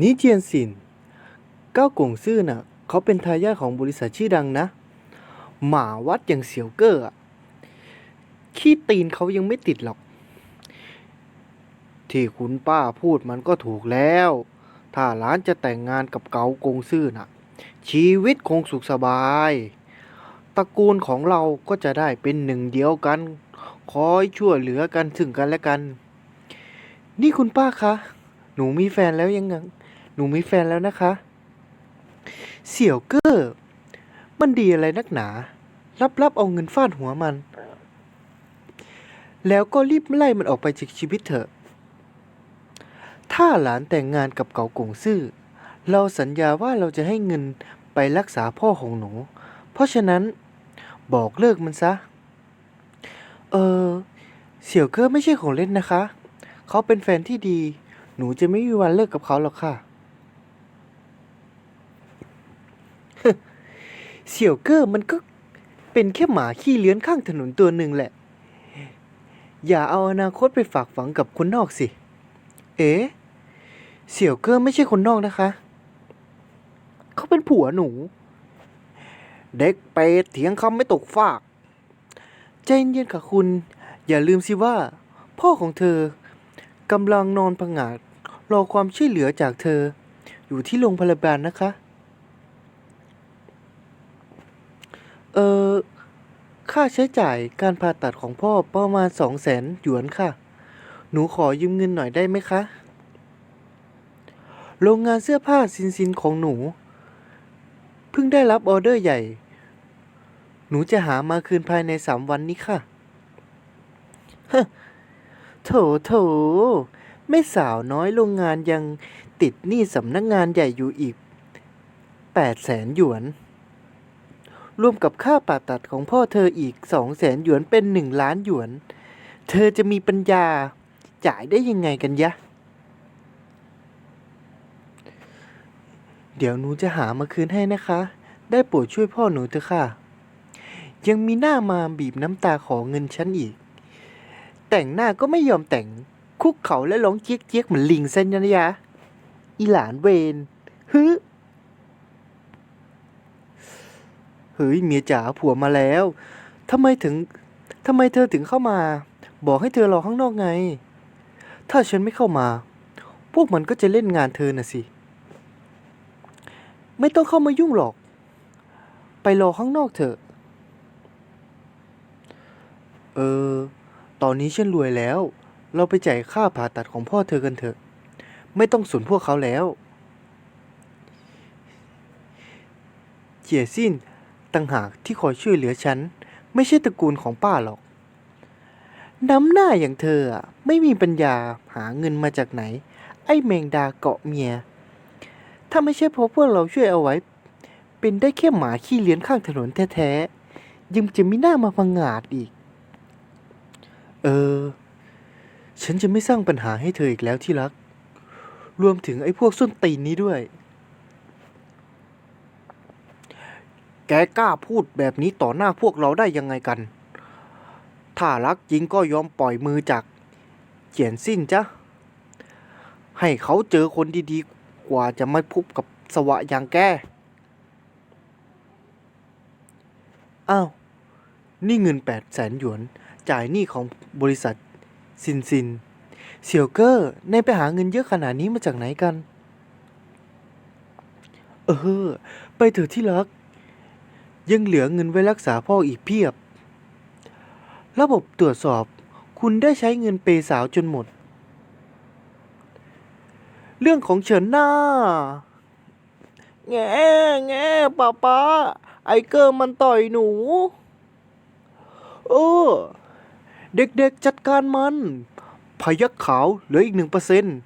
นี่เจียนสิน เก้ากงซื่อน่ะเขาเป็นทายาทของบริษัทชื่อดังนะ หมาวัดอย่างเสี่ยวเก้ออะขี้ตีนเขายังไม่ติดหรอก ที่คุณป้าพูดมันก็ถูกแล้ว ถ้าหลานจะแต่งงานกับเกากงซื่อน่ะ ชีวิตคงสุขสบายตระกูลของเราก็จะได้เป็นหนึ่งเดียวกัน คอยช่วยเหลือกันซึ่งกันและกัน นี่คุณป้าคะ หนูมีแฟนแล้วยังไง หนูมีแฟนแล้วนะคะ เสี่ยวเก้อ มันดีอะไรนักหนา รับรับเอาเงินฟาดหัวมัน แล้วก็รีบไล่มันออกไปจากชีวิตเถอะ ถ้าหลานแต่งงานกับเก่ากงซื่อ เราสัญญาว่าเราจะให้เงินไปรักษาพ่อของหนู เพราะฉะนั้นบอกเลิกมันซะ เออ เสี่ยวเก้อไม่ใช่ของเล่นนะคะ เขาเป็นแฟนที่ดี หนูจะไม่มีวันเลิกกับเขาหรอกค่ะ เสี่ยวเก้อมันก็เป็นแค่หมาขี้เลื้อนข้างถนนตัวหนึ่งแหละ อย่าเอาอนาคตไปฝากฝังกับคนนอกสิ เอ๋เสี่ยวเก้อไม่ใช่คนนอกนะคะ เขาเป็นผัวหนู เด็กเปเถียงคำไม่ตกฟาก ใจเย็นๆค่ะคุณ อย่าลืมสิว่า พ่อของเธอกำลังนอนผงาดรอความช่วยเหลือจากเธอ อยู่ที่โรงพยาบาลนะคะ เออค่าใช้จ่ายการผ่าตัดของพ่อประมาณสองแสนหยวนค่ะ หนูขอยืมเงินหน่อยได้ไหมคะ โรงงานเสื้อผ้าซินซินของหนู เพิ่งได้รับออเดอร์ใหญ่ หนูจะหามาคืนภายในสามวันนี้ค่ะฮะโถโถไม่สาวน้อยโรงงานยังติดหนี้สำนักงานใหญ่อยู่อีกแปดแสนหยวน รวมกับค่าผ่าตัดของพ่อเธออีกสองแสนหยวนเป็นหนึ่งล้านหยวน เธอจะมีปัญญาจ่ายได้ยังไงกันยะ เดี๋ยวหนูจะหามาคืนให้นะคะ ได้โปรดช่วยพ่อหนูเถอะค่ะ ยังมีหน้ามาบีบน้ำตาขอเงินฉันอีก แต่งหน้าก็ไม่ยอมแต่ง คุกเขาและร้องเจี๊ยกเจี๊ยกเหมือนลิงเส้นยนะยะ อีหลานเวนฮึเฮ้ยเมียจ๋าผัวมาแล้วทำไมถึงทำไมเธอถึงเข้ามา บอกให้เธอรอข้างนอกไง ถ้าฉันไม่เข้ามา พวกมันก็จะเล่นงานเธอน่ะสิ ไม่ต้องเข้ามายุ่งหรอก ไปรอข้างนอกเถอะ เออ ตอนนี้ฉันรวยแล้ว เราไปจ่ายค่าผ่าตัดของพ่อเธอกันเถอะ ไม่ต้องสนพวกเขาแล้วเจียซิน ต่างหากที่คอยช่วยเหลือฉัน ไม่ใช่ตระกูลของป้าหรอก น้ำหน้าอย่างเธอไม่มีปัญญาหาเงินมาจากไหน ไอ้แมงดาเกาะเมีย ถ้าไม่ใช่เพราะพวกเราช่วยเอาไว้ เป็นได้แค่หมาขี้เลี้ยนข้างถนนแท้ๆยังจะมีหน้ามาพังงาดอีก เออ ฉันจะไม่สร้างปัญหาให้เธออีกแล้วที่รัก รวมถึงไอ้พวกส้นตีนนี้ด้วย กกล้าพูดแบบนี้ต่อหน้าพวกเราได้ยังไงกัน ถ้ารักจริงก็ยอมปล่อยมือจากเจียนสิ้นจ้ะ ให้เขาเจอคนดีๆ กว่าจะไมาพบกับสวะอย่างแก อ้าว นี่เงินแปดแสนหยวน จ่ายหนี้ของบริษัท ซินซิน เสี่ยวเกอร์ในไปหาเงินเยอะขนาดนี้มาจากไหนกัน เออ ไปเถอะที่รัก ยังเหลือเงินไว้รักษาพ่ออีกเพียบ ระบบตรวจสอบคุณได้ใช้เงินเปย์สาวจนหมด เรื่องของเฉินหน้า แง่แง่ป้าป้าไอเกอร์มันต่อยหนู เออ เด็กๆจัดการมัน พยักขาวเหลืออีกหนึ่งเปอร์เซ็นต์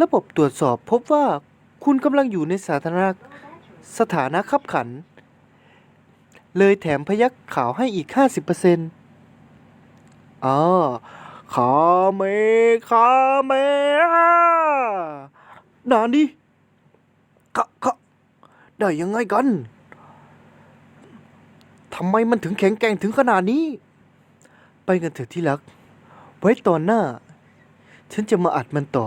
ระบบตรวจสอบพบว่าคุณกำลังอยู่ในสถานะสถานะขับขัน เลยแถมพยักขาวให้อีกห้าสิบเปอร์เซ็นต์อ๋อคาเมคาเมนานี่คะคะได้ยังไงกัน ทำไมมันถึงแข็งแกร่งถึงขนาดนี้ ไปกันเถอะที่รัก ไว้ตอนหน้า ฉันจะมาอัดมันต่อ